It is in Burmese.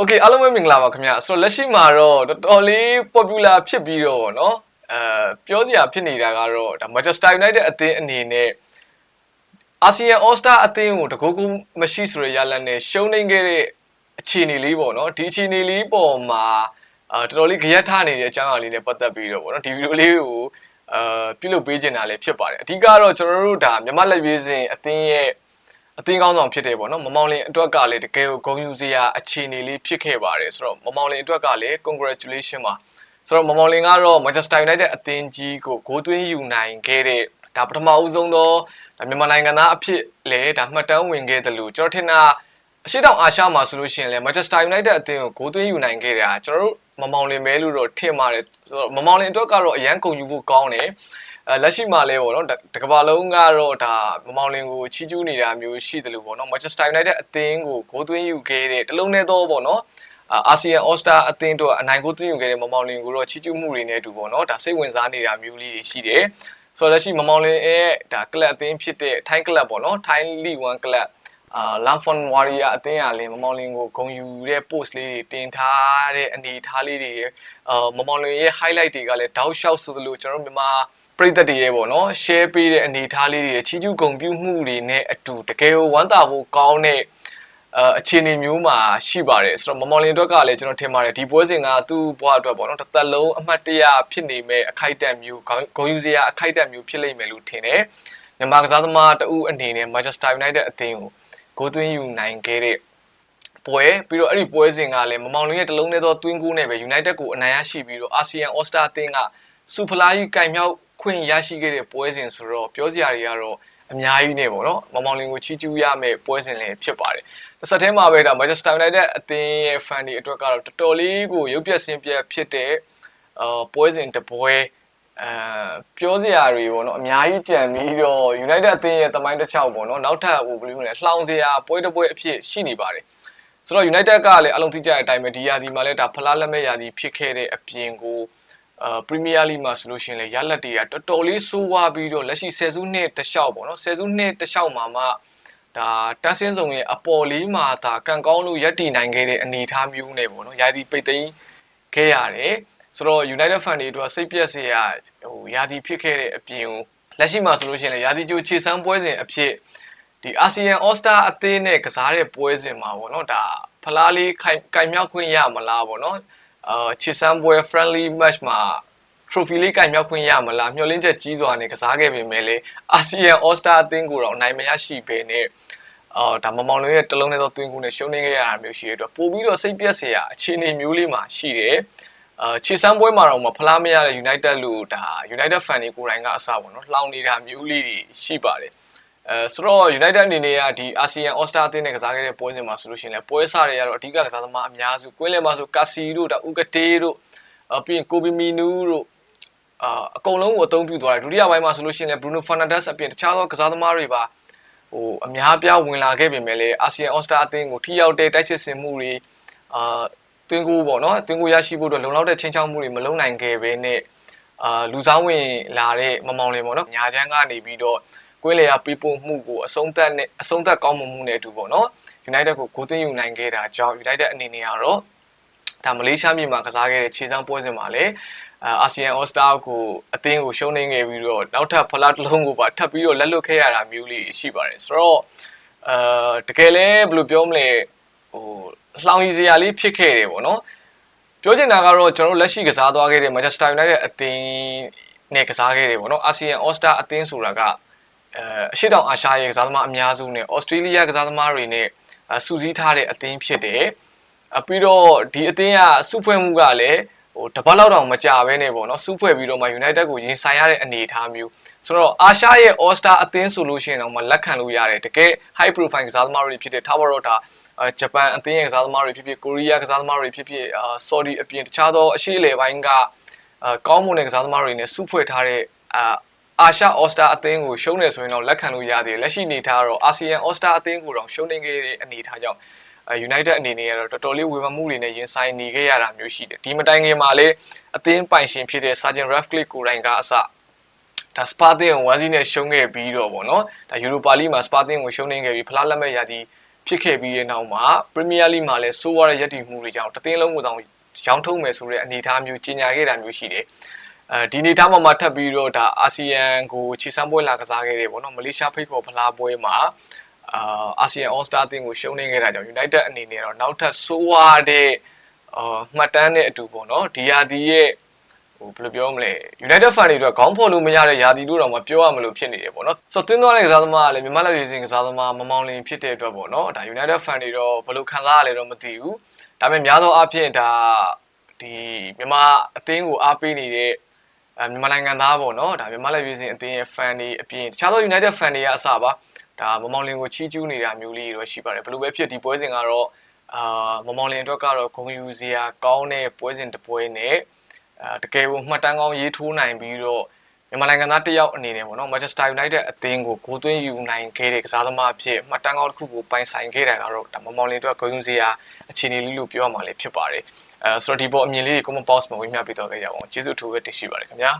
โอเคအားလုံးပဲမင်္ဂလာပါခင်ဗျာဆိုတော့လက်ရှိမှာတော့တော်တော်လေး popular ဖြစ်ပြီးတော့ဗောနော်အဲပြောစရာဖြစ်နေတာကတော့ဒါ Manchester United အသင်းအနေနဲ့အာဆီယံ All Star အသင်းကိုတကူကူမရှိဆိုရရလနဲ့ရှုံးနေခဲ့တဲ့အခြေအနေလေးပေါ့နော်ဒီအခြေအနေလေးပေါ်မှာအာတော်တော်လေးကြရက်ထားနေတဲ့အကြောင်းအရာလေးနဲ့ပတ်သက်ပြီးတော့ဗောနော်ဒီဗီဒီယိုလေးကိုအာပြုလုပ်ပေးခြင်းတာလည်းဖြစ်ပါတယ်အဓိကတော့ကျွန်တော်တို့ဒါမြန်မာလက်ရွေးစင်အသင်းရဲ့ အသင်းကောင်းဆောင်ဖြစ်တယ်ပေါ့နော်မမောင်လင်အတွက်ကလည်းတကယ်ကိုဂုဏ်ယူစရာအခြေအနေလေးဖြစ်ခဲ့ပါတယ်ဆိုတော့မမောင်လင်အတွက်ကလည်း congratulation ပါဆိုတော့မမောင်လင်ကတော့ Manchester United အသင်းကြီးကိုဂိုးသွင်းယူနိုင်ခဲ့တဲ့ဒါပထမဦးဆုံးသောဒါမြန်မာနိုင်ငံသားအဖြစ်လေဒါမှတ်တမ်းဝင်ခဲ့တယ်လို့ကျွန်တော်ထင်တာအရှိတောင်အာရှမှာဆိုလို့ရှိရင်လည်း Manchester United အသင်းကိုဂိုးသွင်းယူနိုင်ခဲ့တာကျွန်တော်တို့မမောင်လင်ပဲလို့တော့ထင်ပါတယ်ဆိုတော့မမောင်လင်အတွက်ကတော့အရန်ဂုဏ်ယူဖို့ကောင်းတယ်အဲ လက်ရှိမှာလဲပေါ့နော်တကဘာလုံးကတော့ဒါမမောင်လင်ကိုချီးကျူးနေတာမျိုးရှိတယ်လို့ပေါ့နော် Manchester United အသင်းကိုဂိုးသွင်းယူခဲ့တဲ့တလုံးနဲ့တော့ပေါ့နော်အာဆီယံ All Star အသင်းတို့အနိုင်ကိုသွင်းယူခဲ့တဲ့မမောင်လင်ကိုတော့ချီးကျူးမှုတွေနဲ့အတူပေါ့နော်ဒါစိတ်ဝင်စားနေတာမျိုးလေးရှိတယ်ဆိုတော့လက်ရှိမမောင်လင်ရဲ့ဒါကလပ်အသင်းဖြစ်တဲ့ Thai Club ပေါ့နော် Thai League 1 Club အာလမ်ဖွန်ဝါရီယာအသင်းကလည်းမမောင်လင်ကိုဂုံယူတဲ့ post လေးတွေတင်ထားတဲ့အနေအထားလေးတွေအာမမောင်လင်ရဲ့ highlight တွေကလည်းတောက်လျှောက်ဆိုသလိုကျွန်တော်တို့မြန်မာ ပရိသတ်တွေရဲ့ပေါ့နော် share ပေးတဲ့အနေအထားလေးတွေချီးကျူးဂုဏ်ပြုမှုတွေနဲ့အတူတကယ်ကိုဝမ်းသာဖို့ကောင်းတဲ့အာအခြေအနေမျိုးမှာရှိပါတယ်ဆိုတော့မမောင်လင်အတွက်ကလည်းကျွန်တော်ထင်ပါတယ်ဒီပွဲစဉ်ကသူ့ဘဝအတွက်ပေါ့နော်တစ်သက်လုံးအမှတ်တရဖြစ်နေမဲ့အခိုက်အတန့်မျိုးဂုဏ်ယူစရာအခိုက်အတန့်မျိုးဖြစ်လိမ့်မယ်လို့ထင်တယ်မြန်မာကစားသမားတဦးအနေနဲ့ Manchester United အသင်းကိုဂိုးသွင်းယူနိုင်ခဲ့တဲ့ပွဲပြီးတော့အဲ့ဒီပွဲစဉ်ကလည်းမမောင်လင်းရဲ့တလုံးနဲ့သောသွင်းကူးနဲ့ပဲ United ကိုအနိုင်ရရှိပြီးတော့ ASEAN All Star အသင်းကစူဖလာကြီးကင်မြောက် ခွင့်ရရှိခဲ့တဲ့ပွဲစဉ်ဆိုတော့ပြောစရာတွေကတော့အများကြီးနေပေါ့နော်မမောင်လင်းကိုချီးကျူးရမယ့်ပွဲစဉ်လည်းဖြစ်ပါတယ်တစ်ဆက်တည်းမှာပဲဒါ Manchester United အသင်းရဲ့ fan တွေအတွက်ကတော့တော်တော်လေးကိုရုပ်ပြဆင်းပြဖြစ်တဲ့အာပွဲစဉ်တစ်ပွဲအဲပြောစရာတွေပေါ့နော်အများကြီးကြံပြီးတော့ United အသင်းရဲ့တမိုင်းတစ်ချောက်ပေါ့နော်နောက်ထပ်ဟိုဘယ်လိုလဲလှောင်စရာပွဲတစ်ပွဲအဖြစ်ရှိနေပါတယ်ဆိုတော့ United ကလည်းအလုံးသိကြတဲ့အတိုင်းပဲဒီယာဒီမှာလည်းဒါဖလားလက်မဲ့ယာဒီဖြစ်ခဲ့တဲ့အပြင်ကို အာပရီးမီးယားလိမှာဆိုလို့ရှိရင်လည်းရလက်တွေကတော်တော်လေးဆိုးဝါးပြီးတော့လက်ရှိဆယ်စုနှစ်တစ်လျှောက်ပေါ့နော်ဆယ်စုနှစ်တစ်လျှောက်မှာမှဒါတန်းစင်းဆောင်ရဲ့အပေါ်လေးမှာဒါကံကောင်းလို့ရက်တည်နိုင်ခဲ့တဲ့အနေအထားမျိုးနဲ့ပေါ့နော်ယာဒီပိတ်သိမ်းခဲ့ရတယ်ဆိုတော့ United fan တွေအတွက်စိတ်ပြက်စရာဟိုယာဒီဖြစ်ခဲ့တဲ့အပြင်လက်ရှိမှာဆိုလို့ရှိရင်လည်းယာဒီကျိုးခြေစမ်းပွဲစဉ်အဖြစ်ဒီ ASEAN All Star အသင်းနဲ့ကစားတဲ့ပွဲစဉ်မှာပေါ့နော်ဒါဖလားလေးခိုင်ကင်မြောက်ခွင့်ရမလားပေါ့နော် အာခြေစမ်းပွဲ friendly match မှာ trophy လေးကင်မြောက်ခွင့်ရမလားမျှော်လင့်ချက်ကြီးစွာနဲ့ကစားခဲ့ပေမဲ့လေ ASEAN All Star အသင်းကိုတော့နိုင်မရရှိပေနဲ့အာဒါမမောင်လုံးရဲ့တလုံးနဲ့သောတွင်းကူနဲ့ရှုံးနေခဲ့ရတာမျိုးရှိရတော့ပို့ပြီးတော့စိတ်ပြက်စရာအခြေအနေမျိုးလေးမှာရှိတယ်အာခြေစမ်းပွဲမှာတော့မဖလားမရတဲ့ United လို့ဒါ United fan တွေကိုယ်တိုင်ကအစပေါ့နော်လှောင်နေတာမျိုးလေးတွေရှိပါတယ် အဲဆိုတော့ United အနေနဲ့ကဒီ ASEAN All Star အသင်းနဲ့ကစားခဲ့တဲ့ပွဲစဉ်မှာဆိုလို့ရှိရင်လည်းပွဲစားတွေကတော့အဓိကကစားသမားအများစုကွင်းလယ်မှာဆိုကာစီတို့ဒါဥကတေးတို့အပြင်ကိုဘီမီနူးတို့အာအကုန်လုံးကိုအသုံးပြုသွားတယ်ဒုတိယပိုင်းမှာဆိုလို့ရှိရင်လည်း Bruno Fernandes အပြင်တခြားသောကစားသမားတွေပါဟိုအများပြားဝင်လာခဲ့ပေမဲ့လည်း ASEAN All Star အသင်းကိုထိရောက်တဲ့တိုက်စစ်ဆင်မှုတွေအာတွင်းကူပေါ့နော်တွင်းကူရရှိဖို့အတွက်လုံလောက်တဲ့ချင်းချောက်မှုတွေမလုံနိုင်ခဲ့ပဲနဲ့အာလူစားဝင်လာတဲ့မမောင်လင်ပေါ့နော်ညာချမ်းကနေပြီးတော့ ကွင်းလေရပေးပို့မှုကိုအဆုံးသတ်နဲ့အဆုံးသတ်ကောင်းမွန်မှုနဲ့အတူပေါ့နော် United ကိုဂိုးသွင်းယူနိုင်ခဲ့တာကြောင့် United အနေနဲ့ကတော့ဒါမလေးရှားပြည်မှာကစားခဲ့တဲ့ခြေစမ်းပွဲစဉ်မှာလည်းအာဆီယံ All Star ကိုအသင်းကိုရှုံးနေခဲ့ပြီးတော့နောက်ထပ်ဖလားတစ်လုံးကိုပါထပ်ပြီးတော့လက်လွတ်ခဲ့ရတာမျိုးလေးရှိပါတယ်ဆိုတော့အာတကယ်လဲဘယ်လိုပြောမလဲဟိုလှောင်ရည်စရာလေးဖြစ်ခဲ့တယ်ပေါ့နော်ပြောချင်တာကတော့ကျွန်တော်တို့လက်ရှိကစားသွားခဲ့တဲ့ Manchester United အသင်းနဲ့ကစားခဲ့တယ်ပေါ့နော် ASEAN All Star အသင်းဆိုတာက အဲအရှိတောင်အာရှရဲ့ကစားသမားအများစုနဲ့ Australia ကစားသမားတွေနဲ့စူးစီးထားတဲ့အသင်းဖြစ်တယ်အပြီးတော့ဒီအသင်းကစုဖွဲ့မှုကလည်းဟိုတပတ်လောက်တောင်မကြဘဲနဲ့ပေါ့နော်စုဖွဲ့ပြီးတော့မှ United ကိုရင်ဆိုင်ရတဲ့အနေအထားမျိုးဆိုတော့အာရှရဲ့ All Star အသင်းဆိုလို့ရှိရင်တော့မလက်ခံလို့ရတယ်တကယ် high profile ကစားသမားတွေဖြစ်တဲ့ Tower Rotter ဂျပန်အသင်းရဲ့ကစားသမားတွေဖြစ်ဖြစ်ကိုရီးယားကစားသမားတွေဖြစ်ဖြစ်အာဆော်ဒီအပြင်တခြားသောအရှေ့အလယ်ပိုင်းကအာကောင်းမွန်တဲ့ကစားသမားတွေနဲ့စုဖွဲ့ထားတဲ့ အာအာရှ All Star အသင်းကိုရှုံးနေဆိုရင်တော့လက်ခံလို့ရသေးတယ်လက်ရှိအနေထားကတော့ ASEAN All Star အသင်းကိုတော့ရှုံးနေခဲ့တဲ့အနေအထားကြောင့် United အနေနဲ့ကတော့တော်တော်လေးဝေဖန်မှုတွေနဲ့ရင်ဆိုင်နေခဲ့ရတာမျိုးရှိတယ်ဒီမတိုင်ခင်မှာလည်းအသင်းပိုင်ရှင်ဖြစ်တဲ့ Sergeant Ratcliffe ကိုယ်တိုင်ကအစဒါစပါတင်ကိုဝါစီနဲ့ရှုံးခဲ့ပြီးတော့ဗောနော်ဒါယူရိုပါလိမှာစပါတင်ကိုရှုံးနေခဲ့ပြီးဖလားလက်မဲ့ရာသီဖြဖြစ်ခဲ့ပြီးတဲ့နောက်မှာ Premier League မှာလည်းစိုးရတဲ့ရည်တည်မှုတွေကြောင့်တသင်းလုံးကိုတောင်ရောင်းထုတ်မယ်ဆိုတဲ့အနေအထားမျိုးကြီးညာခဲ့တာမျိုးရှိတယ် အဲဒီအနေအထားမှာမှထပ်ပြီးတော့ဒါအာဆီယံကိုခြေစမ်းပွဲလာကစားခဲ့တယ်ပေါ့နော်မလေးရှားဖိတ်ခေါ်ဖလားပွဲမှာအာအာဆီယံ All Star အသင်းကိုရှုံးနေခဲ့တာကြောင့် United အနေနဲ့တော့နောက်ထပ်စိုးရတဲ့အာမှတ်တမ်းနဲ့အတူပေါ့နော်ဒီယာဒီရဲ့ဟိုဘယ်လိုပြောမလဲ United fan တွေအတွက်ခေါင်းဖော်လို့မရတဲ့ယာတီလို့တော့မပြောရမလို့ဖြစ်နေတယ်ပေါ့နော်ဆိုတော့တင်းသွားတဲ့ကစားသမားကလည်းမြန်မာလက်ရွေးစင်ကစားသမားမမောင်လင်ဖြစ်တဲ့အတွက်ပေါ့နော်ဒါ United fan တွေတော့ဘယ်လိုခံစားရလဲတော့မသိဘူးဒါပေမဲ့များသောအားဖြင့်ဒါဒီမြန်မာအသင်းကိုအားပေးနေတဲ့ အဲမြန်မာနိုင်ငံသားပေါ့နော်ဒါမြန်မာလက်ရွေးစင်အသင်းရဲ့ fan တွေအပြင်တခြားသော United fan တွေကအစပါဒါမမောင်လင်ကိုချီးကျူးနေတာမျိုးလေးတွေတော့ရှိပါတယ်ဘယ်လိုပဲဖြစ်ဒီပွဲစဉ်ကတော့အာမမောင်လင်အတွက်ကတော့ဂုဏ်ယူစရာကောင်းတဲ့ပွဲစဉ်တစ်ပွဲနဲ့အဲတကယ်ကိုမှတ်တမ်းကောင်းရေးထိုးနိုင်ပြီးတော့မြန်မာနိုင်ငံသားတစ်ယောက်အနေနဲ့ပေါ့နော် Manchester United အသင်းကိုဂိုးသွင်းယူနိုင်ခဲ့တဲ့ကစားသမားအဖြစ်မှတ်တမ်းကောင်းတစ်ခုကိုပိုင်ဆိုင်ခဲ့တာကတော့ဒါမမောင်လင်းအတွက်ဂုဏ်ယူစရာအခြေအနေလေးလို့ပြောရမှာလေးဖြစ်ပါတယ် အဲဆိုတော့ဒီပေါ်အမြင်လေးတွေ comment box မှာဝင်မျှပေးတော့ခဲ့ကြပါအောင်ကျေးဇူးအထူးပဲတင်ရှိပါတယ်ခင်ဗျာ